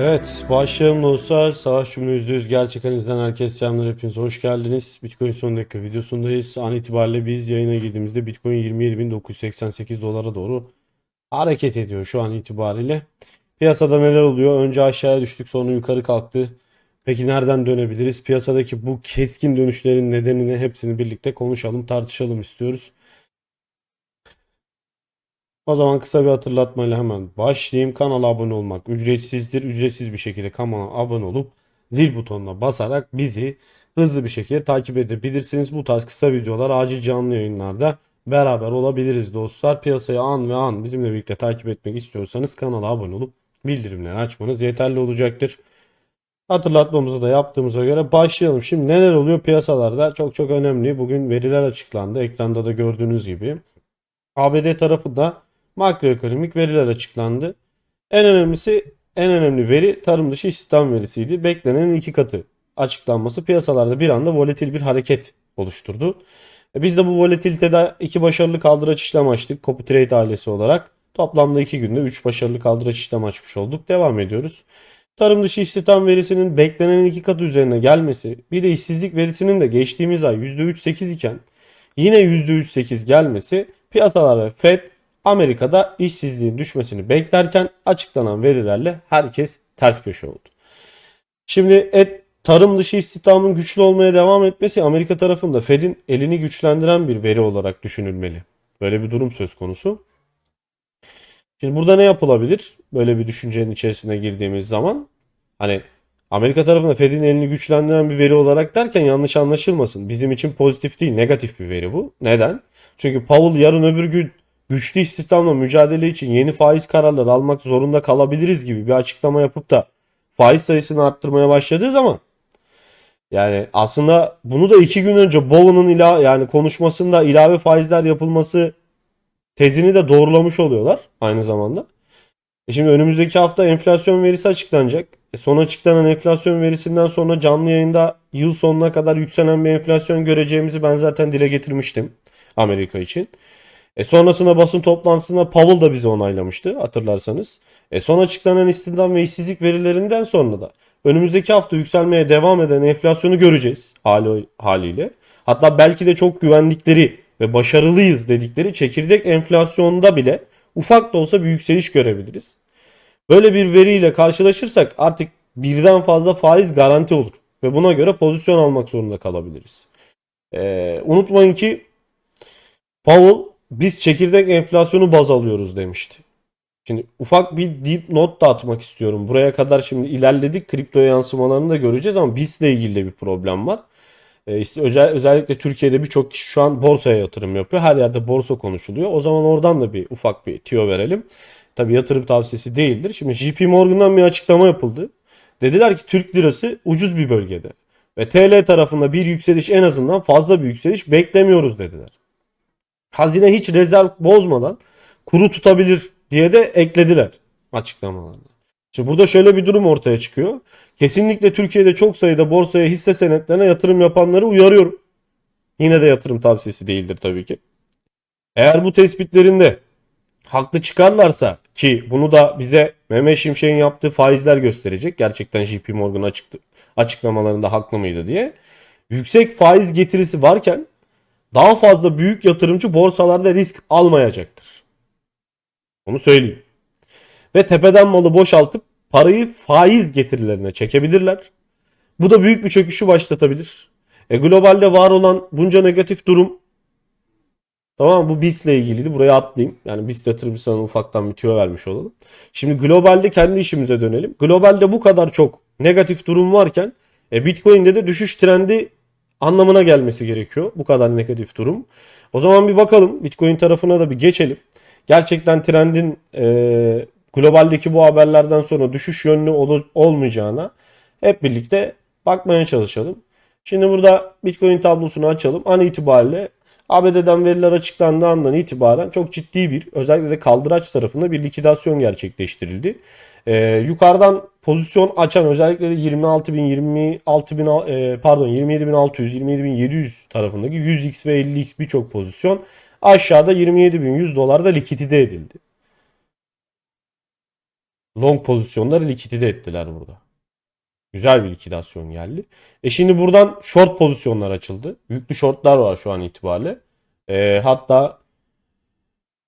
Evet, başlayalım dostlar. Savaş cümle %100 gerçek analizden herkese selamlar. Hepiniz hoş geldiniz. Bitcoin son dakika videosundayız. An itibariyle biz yayına girdiğimizde Bitcoin 27.988 dolara doğru hareket ediyor şu an itibariyle. Piyasada neler oluyor? Önce aşağıya düştük sonra yukarı kalktı. Peki nereden dönebiliriz? Piyasadaki bu keskin dönüşlerin nedenini hepsini birlikte konuşalım, tartışalım istiyoruz. O zaman kısa bir hatırlatmayla hemen başlayayım. Kanala abone olmak ücretsizdir. Ücretsiz bir şekilde kanala abone olup zil butonuna basarak bizi hızlı bir şekilde takip edebilirsiniz. Bu tarz kısa videolar acil canlı yayınlarda beraber olabiliriz dostlar. Piyasayı an ve an bizimle birlikte takip etmek istiyorsanız kanala abone olup bildirimleri açmanız yeterli olacaktır. Hatırlatmamızı da yaptığımıza göre başlayalım. Şimdi neler oluyor piyasalarda? Çok çok önemli. Bugün veriler açıklandı. Ekranda da gördüğünüz gibi. ABD tarafında makroekonomik veriler açıklandı. En önemlisi en önemli veri tarım dışı istihdam verisiydi. Beklenenin iki katı açıklanması piyasalarda bir anda volatil bir hareket oluşturdu. E, Biz de bu volatilitede iki başarılı kaldıraç işlem açtık. Copy Trade ailesi olarak. Toplamda iki günde 3 başarılı kaldıraç işlem açmış olduk. Devam ediyoruz. Tarım dışı istihdam verisinin beklenenin iki katı üzerine gelmesi, bir de işsizlik verisinin de geçtiğimiz ay %3.8 iken yine %3.8 gelmesi piyasalar ve Fed Amerika'da işsizliğin düşmesini beklerken açıklanan verilerle herkes ters köşe oldu. Şimdi et tarım dışı istihdamın güçlü olmaya devam etmesi Amerika tarafında Fed'in elini güçlendiren bir veri olarak düşünülmeli. Böyle bir durum söz konusu. Şimdi burada ne yapılabilir? Böyle bir düşüncenin içerisine girdiğimiz zaman hani Amerika tarafında Fed'in elini güçlendiren bir veri olarak derken yanlış anlaşılmasın. Bizim için pozitif değil, negatif bir veri bu. Neden? Çünkü Powell yarın öbür gün güçlü istihdamla mücadele için yeni faiz kararları almak zorunda kalabiliriz gibi bir açıklama yapıp da faiz sayısını arttırmaya başladığı zaman yani aslında bunu da iki gün önce Bowen'ın ila yani konuşmasında ilave faizler yapılması tezini de doğrulamış oluyorlar aynı zamanda. E şimdi önümüzdeki hafta enflasyon verisi açıklanacak. E son açıklanan enflasyon verisinden sonra canlı yayında yıl sonuna kadar yükselen bir enflasyon göreceğimizi ben zaten dile getirmiştim Amerika için. E sonrasında basın toplantısında Powell da bizi onaylamıştı hatırlarsanız. E son açıklanan istihdam ve işsizlik verilerinden sonra da önümüzdeki hafta yükselmeye devam eden enflasyonu göreceğiz hali, haliyle. Hatta belki de çok güvendikleri ve başarılıyız dedikleri çekirdek enflasyonda bile ufak da olsa bir yükseliş görebiliriz. Böyle bir veriyle karşılaşırsak artık birden fazla faiz garanti olur ve buna göre pozisyon almak zorunda kalabiliriz. Ee, unutmayın ki Powell biz çekirdek enflasyonu baz alıyoruz demişti. Şimdi ufak bir deep not da atmak istiyorum. Buraya kadar şimdi ilerledik. Kripto yansımalarını da göreceğiz ama BIST ile ilgili de bir problem var. Özel, özellikle Türkiye'de birçok kişi şu an borsaya yatırım yapıyor. Her yerde borsa konuşuluyor. O zaman oradan da bir ufak bir tüyo verelim. Tabii yatırım tavsiyesi değildir. Şimdi JP Morgan'dan bir açıklama yapıldı. Dediler ki Türk lirası ucuz bir bölgede. Ve TL tarafında bir yükseliş en azından fazla bir yükseliş beklemiyoruz dediler. Hazine hiç rezerv bozmadan kuru tutabilir diye de eklediler açıklamalarında. Şimdi burada şöyle bir durum ortaya çıkıyor. Kesinlikle Türkiye'de çok sayıda borsaya hisse senetlerine yatırım yapanları uyarıyorum. Yine de yatırım tavsiyesi değildir tabii ki. Eğer bu tespitlerinde haklı çıkarlarsa ki bunu da bize Mehmet Şimşek'in yaptığı faizler gösterecek. Gerçekten JP Morgan açıklamalarında haklı mıydı diye. Yüksek faiz getirisi varken daha fazla büyük yatırımcı borsalarda risk almayacaktır. Onu söyleyeyim. Ve tepeden malı boşaltıp parayı faiz getirilerine çekebilirler. Bu da büyük bir çöküşü başlatabilir. E globalde var olan bunca negatif durum Tamam bu BIST ile ilgiliydi. Buraya atlayayım. Yani BIST yatırımcısına ufaktan bir tüyo vermiş olalım. Şimdi globalde kendi işimize dönelim. Globalde bu kadar çok negatif durum varken e, Bitcoin'de de düşüş trendi anlamına gelmesi gerekiyor. Bu kadar negatif durum. O zaman bir bakalım. Bitcoin tarafına da bir geçelim. Gerçekten trendin e, globaldeki bu haberlerden sonra düşüş yönlü ol- olmayacağına hep birlikte bakmaya çalışalım. Şimdi burada Bitcoin tablosunu açalım. An itibariyle ABD'den veriler açıklandığı andan itibaren çok ciddi bir özellikle de kaldıraç tarafında bir likidasyon gerçekleştirildi. Ee, yukarıdan pozisyon açan özellikle de 26.000, 26.000 e, pardon 27.600, 27.700 tarafındaki 100x ve 50x birçok pozisyon aşağıda 27.100 dolarda likidite edildi. long pozisyonları likidite ettiler burada. Güzel bir likidasyon geldi. E şimdi buradan short pozisyonlar açıldı. Yüklü shortlar var şu an itibariyle. E, hatta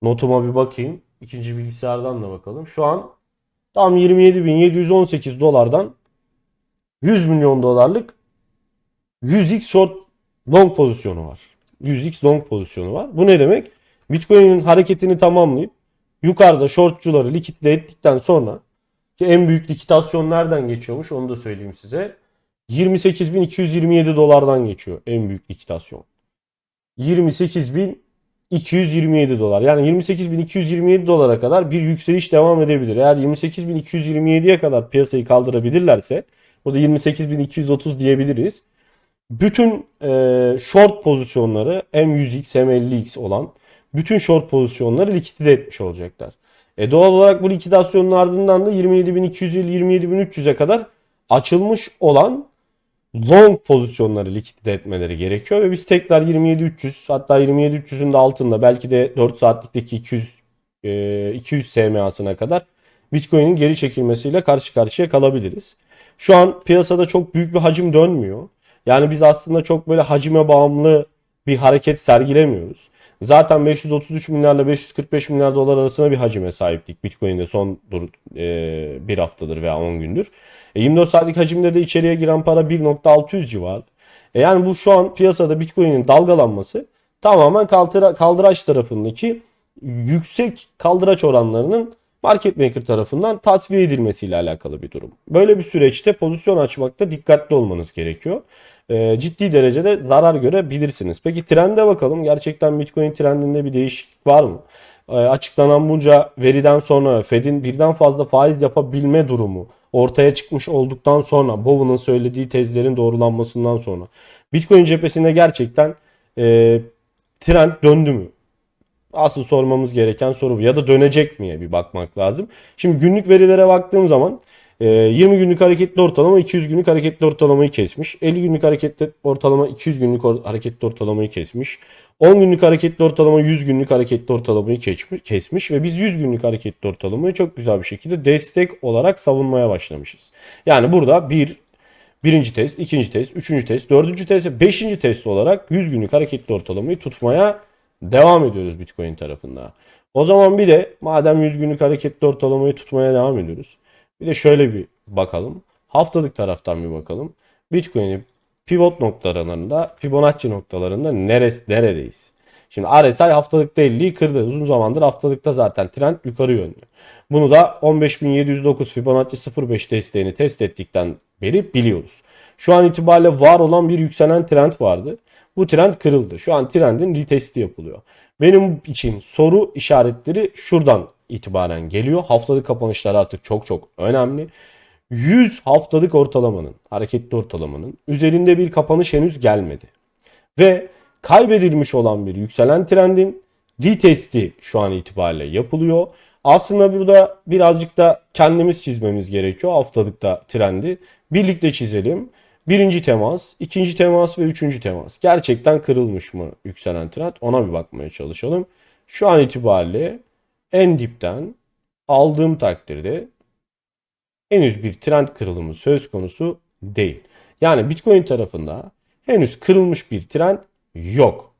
notuma bir bakayım. İkinci bilgisayardan da bakalım. Şu an tam 27.718 dolardan 100 milyon dolarlık 100x short long pozisyonu var. 100x long pozisyonu var. Bu ne demek? Bitcoin'in hareketini tamamlayıp yukarıda shortçuları likitte ettikten sonra ki en büyük likitasyon nereden geçiyormuş onu da söyleyeyim size. 28.227 dolardan geçiyor en büyük likitasyon. 28.227 dolar. Yani 28.227 dolara kadar bir yükseliş devam edebilir. Eğer 28.227'ye kadar piyasayı kaldırabilirlerse burada 28.230 diyebiliriz. Bütün e, short pozisyonları hem 100x hem 50x olan bütün short pozisyonları likidite etmiş olacaklar. E doğal olarak bu likidasyonun ardından da 27.250-27.300'e kadar açılmış olan long pozisyonları likidite etmeleri gerekiyor ve biz tekrar 27.300 hatta 27.300'ün de altında belki de 4 saatlikteki 200 e, 200 SMA'sına kadar Bitcoin'in geri çekilmesiyle karşı karşıya kalabiliriz. Şu an piyasada çok büyük bir hacim dönmüyor. Yani biz aslında çok böyle hacime bağımlı bir hareket sergilemiyoruz. Zaten 533 milyarla 545 milyar dolar arasında bir hacime sahiptik Bitcoin'de son dur, e, bir haftadır veya 10 gündür. E, 24 saatlik hacimde de içeriye giren para 1.600 civarı. E, yani bu şu an piyasada Bitcoin'in dalgalanması tamamen kaldıra, kaldıraç tarafındaki yüksek kaldıraç oranlarının market maker tarafından tasfiye edilmesiyle alakalı bir durum. Böyle bir süreçte pozisyon açmakta dikkatli olmanız gerekiyor. Ee, ciddi derecede zarar görebilirsiniz. Peki trende bakalım. Gerçekten Bitcoin trendinde bir değişiklik var mı? Ee, açıklanan bunca veriden sonra Fed'in birden fazla faiz yapabilme durumu ortaya çıkmış olduktan sonra Bowen'ın söylediği tezlerin doğrulanmasından sonra Bitcoin cephesinde gerçekten e, trend döndü mü? Asıl sormamız gereken soru bu. Ya da dönecek miye bir bakmak lazım. Şimdi günlük verilere baktığım zaman 20 günlük hareketli ortalama 200 günlük hareketli ortalamayı kesmiş. 50 günlük hareketli ortalama 200 günlük hareketli ortalamayı kesmiş. 10 günlük hareketli ortalama 100 günlük hareketli ortalamayı kesmiş, ve biz 100 günlük hareketli ortalamayı çok güzel bir şekilde destek olarak savunmaya başlamışız. Yani burada bir birinci test, ikinci test, üçüncü test, dördüncü test beşinci test olarak 100 günlük hareketli ortalamayı tutmaya devam ediyoruz Bitcoin tarafında. O zaman bir de madem 100 günlük hareketli ortalamayı tutmaya devam ediyoruz. Bir de şöyle bir bakalım. Haftalık taraftan bir bakalım. Bitcoin'in pivot noktalarında, Fibonacci noktalarında neres, neredeyiz? Şimdi RSI haftalıkta 50'yi kırdı. Uzun zamandır haftalıkta zaten trend yukarı yönlü. Bunu da 15.709 Fibonacci 0.5 desteğini test ettikten beri biliyoruz. Şu an itibariyle var olan bir yükselen trend vardı. Bu trend kırıldı. Şu an trendin retesti yapılıyor. Benim için soru işaretleri şuradan itibaren geliyor. Haftalık kapanışlar artık çok çok önemli. 100 haftalık ortalamanın, hareketli ortalamanın üzerinde bir kapanış henüz gelmedi. Ve kaybedilmiş olan bir yükselen trendin retesti şu an itibariyle yapılıyor. Aslında burada birazcık da kendimiz çizmemiz gerekiyor haftalıkta trendi. Birlikte çizelim. Birinci temas, ikinci temas ve üçüncü temas. Gerçekten kırılmış mı yükselen trend? Ona bir bakmaya çalışalım. Şu an itibariyle en dipten aldığım takdirde henüz bir trend kırılımı söz konusu değil. Yani Bitcoin tarafında henüz kırılmış bir trend yok.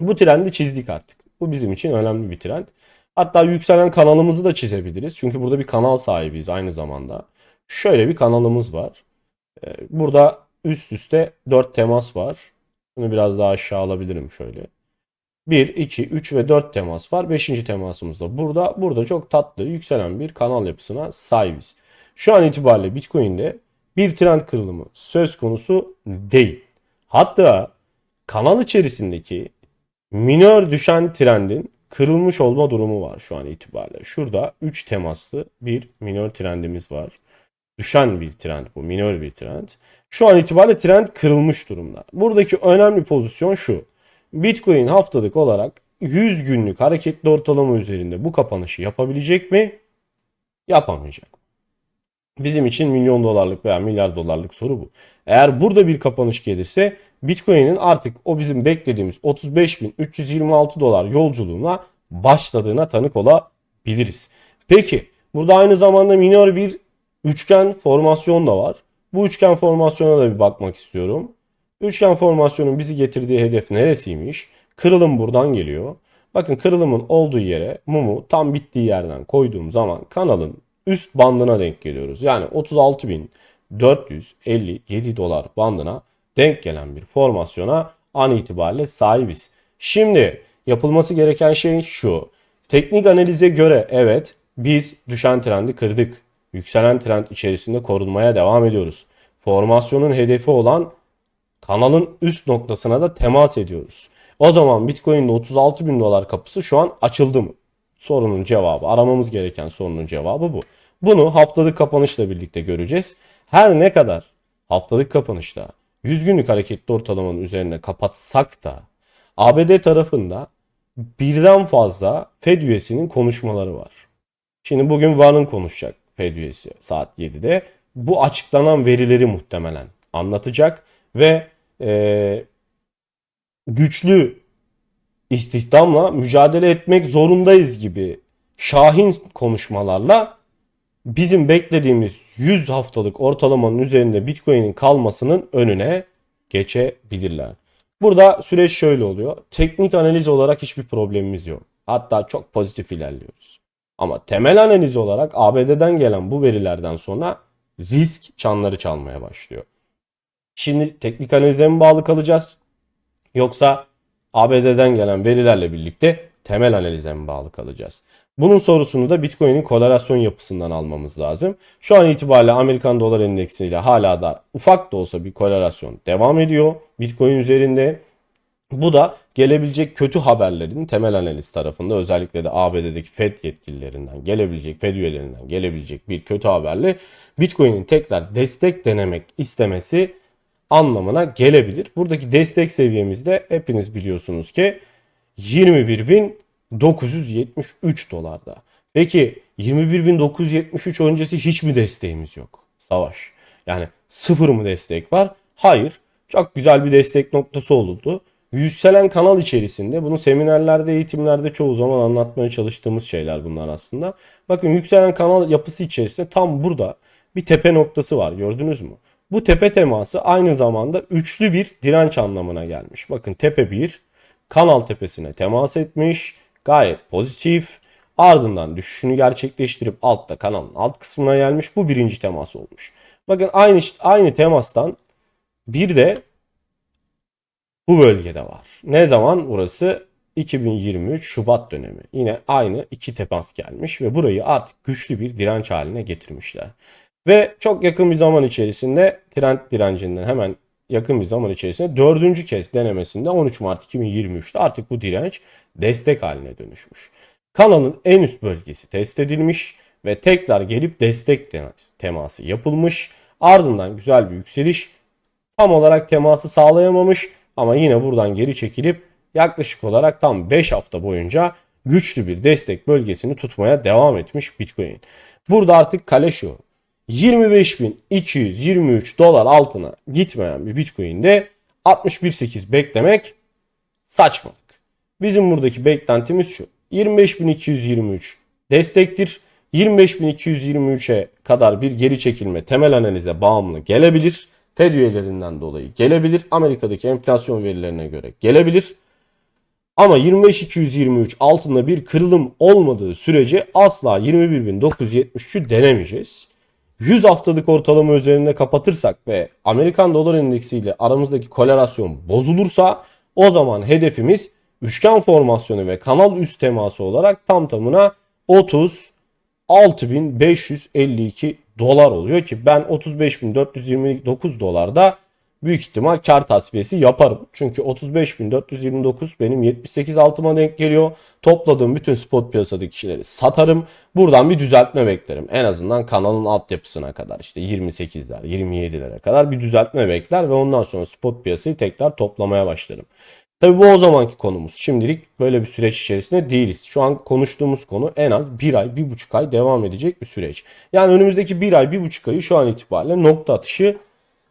Bu trendi çizdik artık. Bu bizim için önemli bir trend. Hatta yükselen kanalımızı da çizebiliriz. Çünkü burada bir kanal sahibiyiz aynı zamanda. Şöyle bir kanalımız var. Ee, burada üst üste 4 temas var. Bunu biraz daha aşağı alabilirim şöyle. 1, 2, 3 ve 4 temas var. 5. temasımız da burada. Burada çok tatlı yükselen bir kanal yapısına sahibiz. Şu an itibariyle Bitcoin'de bir trend kırılımı söz konusu değil. Hatta kanal içerisindeki minör düşen trendin kırılmış olma durumu var şu an itibariyle. Şurada 3 temaslı bir minör trendimiz var. Düşen bir trend bu, minör bir trend. Şu an itibariyle trend kırılmış durumda. Buradaki önemli pozisyon şu. Bitcoin haftalık olarak 100 günlük hareketli ortalama üzerinde bu kapanışı yapabilecek mi? Yapamayacak. Bizim için milyon dolarlık veya milyar dolarlık soru bu. Eğer burada bir kapanış gelirse Bitcoin'in artık o bizim beklediğimiz 35.326 dolar yolculuğuna başladığına tanık olabiliriz. Peki Burada aynı zamanda minor bir üçgen formasyon da var. Bu üçgen formasyona da bir bakmak istiyorum. Üçgen formasyonun bizi getirdiği hedef neresiymiş? Kırılım buradan geliyor. Bakın kırılımın olduğu yere mumu tam bittiği yerden koyduğum zaman kanalın üst bandına denk geliyoruz. Yani 36.457 dolar bandına denk gelen bir formasyona an itibariyle sahibiz. Şimdi yapılması gereken şey şu. Teknik analize göre evet biz düşen trendi kırdık. Yükselen trend içerisinde korunmaya devam ediyoruz. Formasyonun hedefi olan kanalın üst noktasına da temas ediyoruz. O zaman Bitcoin'de 36 bin dolar kapısı şu an açıldı mı? Sorunun cevabı, aramamız gereken sorunun cevabı bu. Bunu haftalık kapanışla birlikte göreceğiz. Her ne kadar haftalık kapanışta 100 günlük hareketli ortalamanın üzerine kapatsak da ABD tarafında birden fazla Fed üyesinin konuşmaları var. Şimdi bugün Warren konuşacak Fed üyesi saat 7'de. Bu açıklanan verileri muhtemelen anlatacak ve e, güçlü istihdamla mücadele etmek zorundayız gibi şahin konuşmalarla bizim beklediğimiz 100 haftalık ortalamanın üzerinde Bitcoin'in kalmasının önüne geçebilirler. Burada süreç şöyle oluyor. Teknik analiz olarak hiçbir problemimiz yok. Hatta çok pozitif ilerliyoruz. Ama temel analiz olarak ABD'den gelen bu verilerden sonra risk çanları çalmaya başlıyor. Şimdi teknik analize mi bağlı kalacağız? Yoksa ABD'den gelen verilerle birlikte temel analize mi bağlı kalacağız? Bunun sorusunu da Bitcoin'in korelasyon yapısından almamız lazım. Şu an itibariyle Amerikan dolar endeksiyle hala da ufak da olsa bir korelasyon devam ediyor Bitcoin üzerinde. Bu da gelebilecek kötü haberlerin temel analiz tarafında özellikle de ABD'deki Fed yetkililerinden gelebilecek, Fed üyelerinden gelebilecek bir kötü haberle Bitcoin'in tekrar destek denemek istemesi anlamına gelebilir. Buradaki destek seviyemizde hepiniz biliyorsunuz ki 21.973 dolarda. Peki 21.973 öncesi hiç mi desteğimiz yok? Savaş. Yani sıfır mı destek var? Hayır. Çok güzel bir destek noktası oldu. Yükselen kanal içerisinde bunu seminerlerde, eğitimlerde çoğu zaman anlatmaya çalıştığımız şeyler bunlar aslında. Bakın yükselen kanal yapısı içerisinde tam burada bir tepe noktası var gördünüz mü? Bu tepe teması aynı zamanda üçlü bir direnç anlamına gelmiş. Bakın tepe 1 kanal tepesine temas etmiş. Gayet pozitif. Ardından düşüşünü gerçekleştirip altta kanalın alt kısmına gelmiş. Bu birinci temas olmuş. Bakın aynı aynı temastan bir de bu bölgede var. Ne zaman? Burası 2023 Şubat dönemi. Yine aynı iki temas gelmiş ve burayı artık güçlü bir direnç haline getirmişler. Ve çok yakın bir zaman içerisinde trend direncinden hemen yakın bir zaman içerisinde dördüncü kez denemesinde 13 Mart 2023'te artık bu direnç destek haline dönüşmüş. Kanalın en üst bölgesi test edilmiş ve tekrar gelip destek teması yapılmış. Ardından güzel bir yükseliş tam olarak teması sağlayamamış ama yine buradan geri çekilip yaklaşık olarak tam 5 hafta boyunca güçlü bir destek bölgesini tutmaya devam etmiş Bitcoin. Burada artık kale şu. 25.223 dolar altına gitmeyen bir Bitcoin'de 61.8 beklemek saçmalık. Bizim buradaki beklentimiz şu. 25.223 destektir. 25.223'e kadar bir geri çekilme temel analize bağımlı gelebilir. Fed üyelerinden dolayı gelebilir. Amerika'daki enflasyon verilerine göre gelebilir. Ama 25.223 altında bir kırılım olmadığı sürece asla 21.973'ü denemeyeceğiz. 100 haftalık ortalama üzerinde kapatırsak ve Amerikan dolar endeksiyle aramızdaki korelasyon bozulursa o zaman hedefimiz üçgen formasyonu ve kanal üst teması olarak tam tamına 36.552 dolar oluyor ki ben 35.429 dolarda büyük ihtimal kar tasfiyesi yaparım. Çünkü 35.429 benim 78 altıma denk geliyor. Topladığım bütün spot piyasadaki kişileri satarım. Buradan bir düzeltme beklerim. En azından kanalın altyapısına kadar işte 28'ler 27'lere kadar bir düzeltme bekler ve ondan sonra spot piyasayı tekrar toplamaya başlarım. Tabi bu o zamanki konumuz. Şimdilik böyle bir süreç içerisinde değiliz. Şu an konuştuğumuz konu en az bir ay, bir buçuk ay devam edecek bir süreç. Yani önümüzdeki bir ay, bir buçuk ayı şu an itibariyle nokta atışı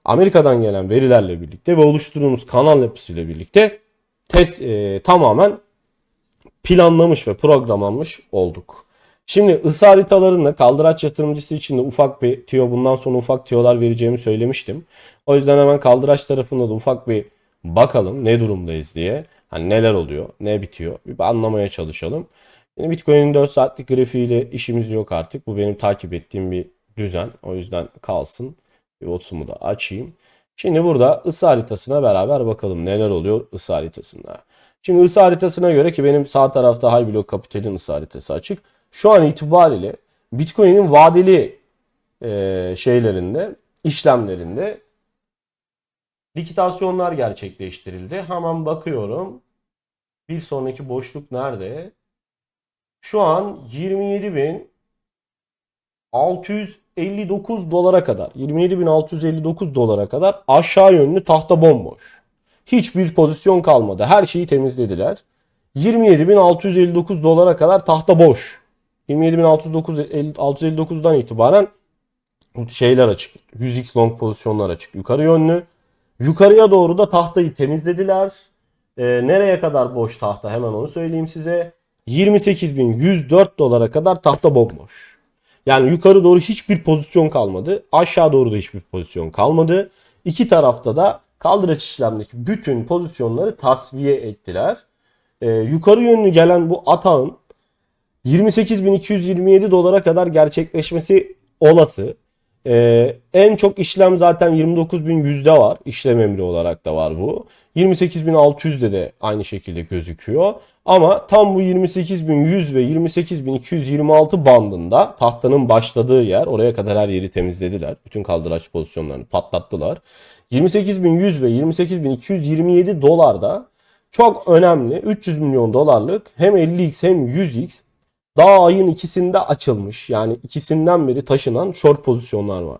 Amerika'dan gelen verilerle birlikte ve oluşturduğumuz kanal yapısıyla birlikte test e, tamamen planlamış ve programlanmış olduk. Şimdi ısı haritalarında kaldıraç yatırımcısı için de ufak bir tiyo bundan sonra ufak tiyolar vereceğimi söylemiştim. O yüzden hemen kaldıraç tarafında da ufak bir bakalım ne durumdayız diye. Hani neler oluyor, ne bitiyor bir anlamaya çalışalım. Şimdi Bitcoin'in 4 saatlik grafiğiyle işimiz yok artık. Bu benim takip ettiğim bir düzen. O yüzden kalsın. Bir otumu da açayım. Şimdi burada ısı haritasına beraber bakalım neler oluyor ısı haritasında. Şimdi ısı haritasına göre ki benim sağ tarafta High Block Capital'in ısı haritası açık. Şu an itibariyle Bitcoin'in vadeli e, şeylerinde, işlemlerinde likitasyonlar gerçekleştirildi. Hemen bakıyorum. Bir sonraki boşluk nerede? Şu an 27.659 dolara kadar, 27.659 dolara kadar aşağı yönlü tahta bomboş. Hiçbir pozisyon kalmadı. Her şeyi temizlediler. 27.659 dolara kadar tahta boş. 27.659'dan itibaren şeyler açık. 100x long pozisyonlar açık. Yukarı yönlü. Yukarıya doğru da tahtayı temizlediler. Ee, nereye kadar boş tahta hemen onu söyleyeyim size. 28.104 dolara kadar tahta bomboş. Yani yukarı doğru hiçbir pozisyon kalmadı. Aşağı doğru da hiçbir pozisyon kalmadı. İki tarafta da kaldıraç işlemdeki bütün pozisyonları tasfiye ettiler. Ee, yukarı yönlü gelen bu atağın 28.227 dolara kadar gerçekleşmesi olası. Ee, en çok işlem zaten 29.100'de var. İşlem emri olarak da var bu. 28.600'de de aynı şekilde gözüküyor. Ama tam bu 28.100 ve 28.226 bandında tahtanın başladığı yer oraya kadar her yeri temizlediler. Bütün kaldıraç pozisyonlarını patlattılar. 28.100 ve 28.227 dolarda çok önemli 300 milyon dolarlık hem 50x hem 100x daha ayın ikisinde açılmış yani ikisinden beri taşınan short pozisyonlar var.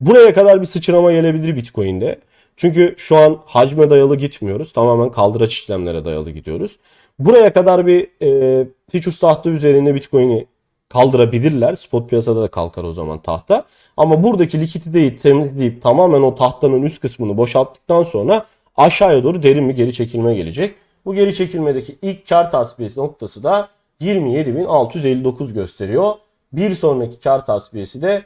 Buraya kadar bir sıçrama gelebilir Bitcoin'de. Çünkü şu an hacme dayalı gitmiyoruz. Tamamen kaldıraç işlemlere dayalı gidiyoruz. Buraya kadar bir e, futures tahta üzerinde Bitcoin'i kaldırabilirler. Spot piyasada da kalkar o zaman tahta. Ama buradaki likiditeyi temizleyip tamamen o tahtanın üst kısmını boşalttıktan sonra aşağıya doğru derin bir geri çekilme gelecek. Bu geri çekilmedeki ilk kar tasfiyesi noktası da 27.659 gösteriyor. Bir sonraki kar tasfiyesi de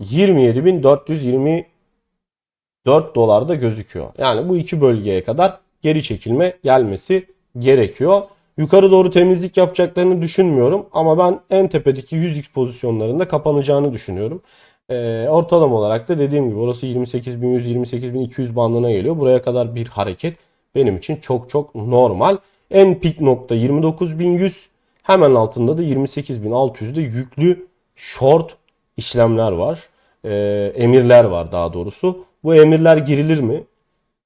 27.424 dolarda gözüküyor. Yani bu iki bölgeye kadar geri çekilme gelmesi gerekiyor. Yukarı doğru temizlik yapacaklarını düşünmüyorum ama ben en tepedeki 100x pozisyonlarında kapanacağını düşünüyorum. Ee, ortalama olarak da dediğim gibi orası 28.100-28.200 bandına geliyor. Buraya kadar bir hareket benim için çok çok normal. En pik nokta 29.100 hemen altında da 28.600'de yüklü short işlemler var. Ee, emirler var daha doğrusu. Bu emirler girilir mi?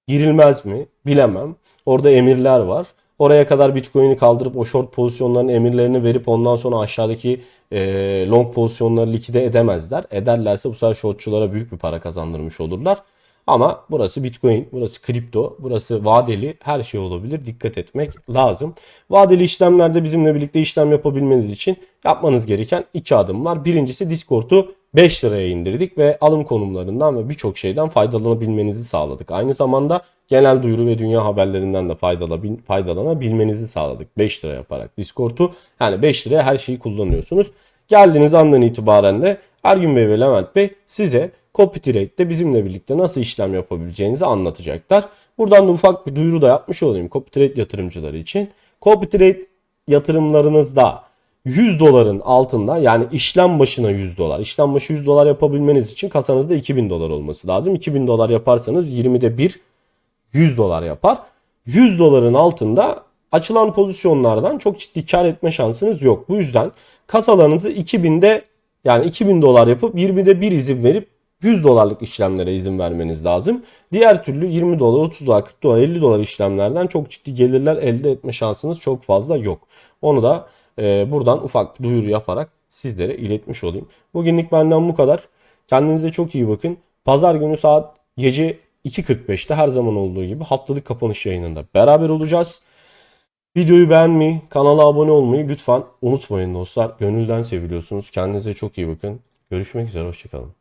Girilmez mi? Bilemem. Orada emirler var. Oraya kadar Bitcoin'i kaldırıp o short pozisyonların emirlerini verip ondan sonra aşağıdaki e, long pozisyonları likide edemezler. Ederlerse bu sefer shortçulara büyük bir para kazandırmış olurlar. Ama burası Bitcoin, burası kripto, burası vadeli her şey olabilir. Dikkat etmek lazım. Vadeli işlemlerde bizimle birlikte işlem yapabilmeniz için yapmanız gereken iki adım var. Birincisi Discord'u 5 liraya indirdik ve alım konumlarından ve birçok şeyden faydalanabilmenizi sağladık. Aynı zamanda genel duyuru ve dünya haberlerinden de faydalanabilmenizi sağladık 5 lira yaparak Discord'u. Yani 5 liraya her şeyi kullanıyorsunuz. Geldiğiniz andan itibaren de Ergün Bey ve Levent Bey size CopyTrade'de bizimle birlikte nasıl işlem yapabileceğinizi anlatacaklar. Buradan da ufak bir duyuru da yapmış olayım CopyTrade yatırımcıları için. CopyTrade yatırımlarınızda 100 doların altında yani işlem başına 100 dolar. İşlem başı 100 dolar yapabilmeniz için kasanızda 2000 dolar olması lazım. 2000 dolar yaparsanız 20'de 1 100 dolar yapar. 100 doların altında açılan pozisyonlardan çok ciddi kar etme şansınız yok. Bu yüzden kasalarınızı 2000'de yani 2000 dolar yapıp 20'de 1 izin verip 100 dolarlık işlemlere izin vermeniz lazım. Diğer türlü 20 dolar, 30 dolar, 40 dolar, 50 dolar işlemlerden çok ciddi gelirler elde etme şansınız çok fazla yok. Onu da e, buradan ufak bir duyuru yaparak sizlere iletmiş olayım. Bugünlük benden bu kadar. Kendinize çok iyi bakın. Pazar günü saat gece 2.45'te her zaman olduğu gibi haftalık kapanış yayınında beraber olacağız. Videoyu beğenmeyi, kanala abone olmayı lütfen unutmayın dostlar. Gönülden seviliyorsunuz. Kendinize çok iyi bakın. Görüşmek üzere, hoşçakalın.